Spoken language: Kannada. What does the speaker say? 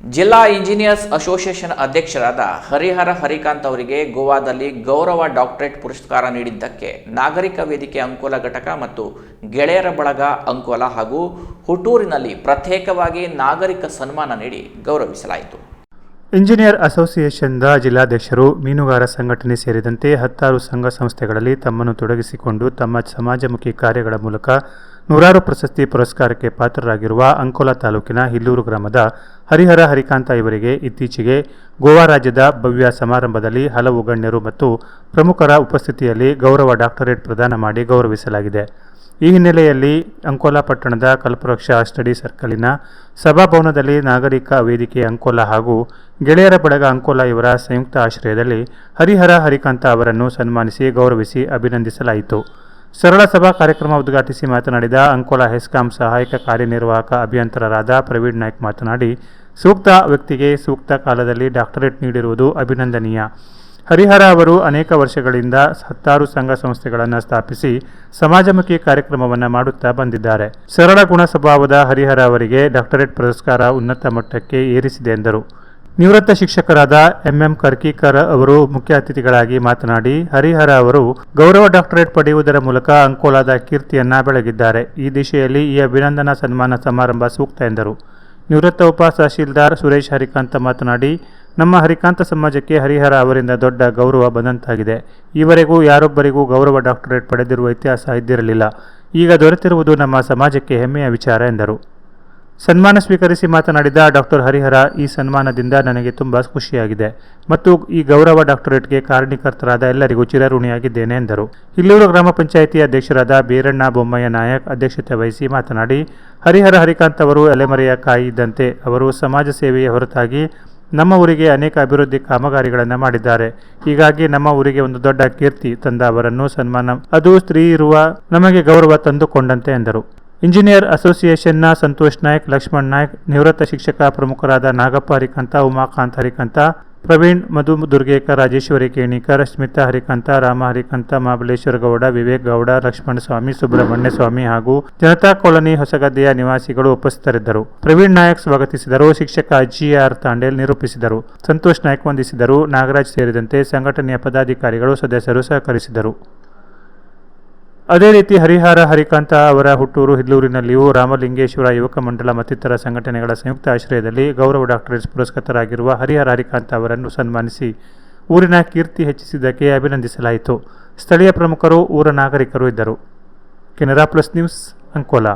ಜಿಲ್ಲಾ ಇಂಜಿನಿಯರ್ಸ್ ಅಸೋಸಿಯೇಷನ್ ಅಧ್ಯಕ್ಷರಾದ ಹರಿಹರ ಹರಿಕಾಂತ್ ಅವರಿಗೆ ಗೋವಾದಲ್ಲಿ ಗೌರವ ಡಾಕ್ಟರೇಟ್ ಪುರಸ್ಕಾರ ನೀಡಿದ್ದಕ್ಕೆ ನಾಗರಿಕ ವೇದಿಕೆ ಅಂಕೋಲ ಘಟಕ ಮತ್ತು ಗೆಳೆಯರ ಬಳಗ ಅಂಕೋಲ ಹಾಗೂ ಹುಟ್ಟೂರಿನಲ್ಲಿ ಪ್ರತ್ಯೇಕವಾಗಿ ನಾಗರಿಕ ಸನ್ಮಾನ ನೀಡಿ ಗೌರವಿಸಲಾಯಿತು. ಇಂಜಿನಿಯರ್ ಅಸೋಸಿಯೇಷನ್ದ ಜಿಲ್ಲಾಧ್ಯಕ್ಷರು, ಮೀನುಗಾರ ಸಂಘಟನೆ ಸೇರಿದಂತೆ ಹತ್ತಾರು ಸಂಘ ಸಂಸ್ಥೆಗಳಲ್ಲಿ ತಮ್ಮನ್ನು ತೊಡಗಿಸಿಕೊಂಡು ತಮ್ಮ ಸಮಾಜಮುಖಿ ಕಾರ್ಯಗಳ ಮೂಲಕ ನೂರಾರು ಪ್ರಶಸ್ತಿ ಪುರಸ್ಕಾರಕ್ಕೆ ಪಾತ್ರರಾಗಿರುವ ಅಂಕೋಲಾ ತಾಲೂಕಿನ ಹಿಲ್ಲೂರು ಗ್ರಾಮದ ಹರಿಹರ ಹರಿಕಾಂತ ಇವರಿಗೆ ಇತ್ತೀಚೆಗೆ ಗೋವಾ ರಾಜ್ಯದ ಭವ್ಯ ಸಮಾರಂಭದಲ್ಲಿ ಹಲವು ಗಣ್ಯರು ಮತ್ತು ಪ್ರಮುಖರ ಉಪಸ್ಥಿತಿಯಲ್ಲಿ ಗೌರವ ಡಾಕ್ಟರೇಟ್ ಪ್ರದಾನ ಮಾಡಿ ಗೌರವಿಸಲಾಗಿದೆ. ಈ ಹಿನ್ನೆಲೆಯಲ್ಲಿ ಅಂಕೋಲಾ ಪಟ್ಟಣದ ಕಲ್ಪವೃಕ್ಷ ಸ್ಟಡಿ ಸರ್ಕಲಿನ ಸಭಾಭವನದಲ್ಲಿ ನಾಗರಿಕ ವೇದಿಕೆ ಅಂಕೋಲಾ ಹಾಗೂ ಗೆಳೆಯರ ಬಳಗ ಅಂಕೋಲಾ ಇವರ ಸಂಯುಕ್ತ ಆಶ್ರಯದಲ್ಲಿ ಹರಿಹರ ಹರಿಕಾಂತ ಅವರನ್ನು ಸನ್ಮಾನಿಸಿ ಗೌರವಿಸಿ ಅಭಿನಂದಿಸಲಾಯಿತು. ಸರಳ ಸಭಾ ಕಾರ್ಯಕ್ರಮ ಉದ್ಘಾಟಿಸಿ ಮಾತನಾಡಿದ ಅಂಕೋಲಾ ಹೆಸ್ಕಾಂ ಸಹಾಯಕ ಕಾರ್ಯನಿರ್ವಾಹಕ ಅಭಿಯಂತರರಾದ ಪ್ರವೀಣ್ ನಾಯ್ಕ್ ಮಾತನಾಡಿ, ಸೂಕ್ತ ವ್ಯಕ್ತಿಗೆ ಸೂಕ್ತ ಕಾಲದಲ್ಲಿ ಡಾಕ್ಟರೇಟ್ ನೀಡಿರುವುದು ಅಭಿನಂದನೀಯ. ಹರಿಹರ ಅವರು ಅನೇಕ ವರ್ಷಗಳಿಂದ ಹತ್ತಾರು ಸಂಘ ಸಂಸ್ಥೆಗಳನ್ನು ಸ್ಥಾಪಿಸಿ ಸಮಾಜಮುಖಿ ಕಾರ್ಯಕ್ರಮವನ್ನು ಮಾಡುತ್ತಾ ಬಂದಿದ್ದಾರೆ. ಸರಳ ಗುಣ ಸ್ವಭಾವದ ಹರಿಹರ ಅವರಿಗೆ ಡಾಕ್ಟರೇಟ್ ಪುರಸ್ಕಾರ ಉನ್ನತ ಮಟ್ಟಕ್ಕೆ ಏರಿಸಿದೆ ಎಂದರು. ನಿವೃತ್ತ ಶಿಕ್ಷಕರಾದ ಎಂಎಂ ಕರ್ಕಿಕರ್ ಅವರು ಮುಖ್ಯ ಅತಿಥಿಗಳಾಗಿ ಮಾತನಾಡಿ, ಹರಿಹರ ಅವರು ಗೌರವ ಡಾಕ್ಟರೇಟ್ ಪಡೆಯುವುದರ ಮೂಲಕ ಅಂಕೋಲಾದ ಕೀರ್ತಿಯನ್ನ ಬೆಳಗಿದ್ದಾರೆ. ಈ ದಿಶೆಯಲ್ಲಿ ಈ ಅಭಿನಂದನಾ ಸನ್ಮಾನ ಸಮಾರಂಭ ಸೂಕ್ತ ಎಂದರು. ನಿವೃತ್ತ ಉಪ ತಹಶೀಲ್ದಾರ್ ಸುರೇಶ್ ಹರಿಕಾಂತ ಮಾತನಾಡಿ ನಮ್ಮ ಹರಿಕಾಂತ ಸಮಾಜಕ್ಕೆ ಹರಿಹರ ಅವರಿಂದ ದೊಡ್ಡ ಗೌರವ ಬಂದಂತಾಗಿದೆ. ಈವರೆಗೂ ಯಾರೊಬ್ಬರಿಗೂ ಗೌರವ ಡಾಕ್ಟರೇಟ್ ಪಡೆದಿರುವ ಇತಿಹಾಸ ಇದ್ದಿರಲಿಲ್ಲ. ಈಗ ದೊರೆತಿರುವುದು ನಮ್ಮ ಸಮಾಜಕ್ಕೆ ಹೆಮ್ಮೆಯ ವಿಚಾರ ಎಂದರು. ಸನ್ಮಾನ ಸ್ವೀಕರಿಸಿ ಮಾತನಾಡಿದ ಡಾಕ್ಟರ್ ಹರಿಹರ, ಈ ಸನ್ಮಾನದಿಂದ ನನಗೆ ತುಂಬ ಖುಷಿಯಾಗಿದೆ ಮತ್ತು ಈ ಗೌರವ ಡಾಕ್ಟರೇಟ್ಗೆ ಕಾರಣೀಕರ್ತರಾದ ಎಲ್ಲರಿಗೂ ಚಿರಋಣಿಯಾಗಿದ್ದೇನೆ ಎಂದರು. ಇಲ್ಲೂರು ಗ್ರಾಮ ಪಂಚಾಯಿತಿ ಅಧ್ಯಕ್ಷರಾದ ಬೀರಣ್ಣ ಬೊಮ್ಮಯ್ಯ ನಾಯಕ್ ಅಧ್ಯಕ್ಷತೆ ವಹಿಸಿ ಮಾತನಾಡಿ, ಹರಿಹರ ಹರಿಕಾಂತ್ ಅವರು ಅಲೆಮರೆಯ ಕಾಯಿದ್ದಂತೆ ಅವರು ಸಮಾಜ ಸೇವೆಯ ಹೊರತಾಗಿ ನಮ್ಮ ಊರಿಗೆ ಅನೇಕ ಅಭಿವೃದ್ಧಿ ಕಾಮಗಾರಿಗಳನ್ನು ಮಾಡಿದ್ದಾರೆ. ಹೀಗಾಗಿ ನಮ್ಮ ಊರಿಗೆ ಒಂದು ದೊಡ್ಡ ಕೀರ್ತಿ ತಂದ ಅವರನ್ನು ಸನ್ಮಾನ, ಅದು ಸ್ತ್ರೀ ಇರುವ ನಮಗೆ ಗೌರವ ತಂದುಕೊಂಡಂತೆ ಎಂದರು. ಇಂಜಿನಿಯರ್ ಅಸೋಸಿಯೇಷನ್ನ ಸಂತೋಷ್ ನಾಯ್ಕ್, ಲಕ್ಷ್ಮಣ್ ನಾಯ್ಕ್, ನಿವೃತ್ತ ಶಿಕ್ಷಕ ಪ್ರಮುಖರಾದ ನಾಗಪ್ಪ ಹರಿಕಂತ, ಉಮಾಕಾಂತ್ ಹರಿಕಂತ ಪ್ರವೀಣ್, ಮಧು ದುರ್ಗೇಕರ್ ರಾಜೇಶ್ವರಿ ಕೇಣಿಕರ್ ಸ್ಮಿತಾ ಹರಿಕಂತ, ರಾಮ ಹರಿಕಂತ, ಮಹಾಬಲೇಶ್ವರ ಗೌಡ, ವಿವೇಕ್ ಗೌಡ, ಲಕ್ಷ್ಮಣ ಸ್ವಾಮಿ, ಸುಬ್ರಹ್ಮಣ್ಯ ಸ್ವಾಮಿ ಹಾಗೂ ಜನತಾ ಕಾಲೋನಿ ಹೊಸಗದ್ದೆಯ ನಿವಾಸಿಗಳು ಉಪಸ್ಥಿತರಿದ್ದರು. ಪ್ರವೀಣ್ ನಾಯಕ್ ಸ್ವಾಗತಿಸಿದರು, ಶಿಕ್ಷಕ ಜಿಆರ್ ತಾಂಡೇಲ್ ನಿರೂಪಿಸಿದರು. ಸಂತೋಷ್ ನಾಯಕ್ ವಂದಿಸಿದರು, ನಾಗರಾಜ್ ಸೇರಿದಂತೆ ಸಂಘಟನೆಯ ಪದಾಧಿಕಾರಿಗಳು ಸದಸ್ಯರು ಸಹಕರಿಸಿದರು. ಅದೇ ರೀತಿ ಹರಿಹರ, ಹರಿಕಾಂತ ಅವರ ಹುಟ್ಟೂರು ಹಿಲ್ಲೂರಿನಲ್ಲಿಯೂ ರಾಮಲಿಂಗೇಶ್ವರ ಯುವಕ ಮಂಡಲ ಮತ್ತಿತರ ಸಂಘಟನೆಗಳ ಸಂಯುಕ್ತ ಆಶ್ರಯದಲ್ಲಿ ಗೌರವ ಡಾಕ್ಟರೇಟ್ ಪುರಸ್ಕೃತರಾಗಿರುವ ಹರಿಹರ, ಹರಿಕಾಂತ ಅವರನ್ನು ಸನ್ಮಾನಿಸಿ ಊರಿನ ಕೀರ್ತಿ ಹೆಚ್ಚಿಸಿದ್ದಕ್ಕೆ ಅಭಿನಂದಿಸಲಾಯಿತು. ಸ್ಥಳೀಯ ಪ್ರಮುಖರು, ಊರ ನಾಗರಿಕರು ಇದ್ದರು. Canara plus news Ankola.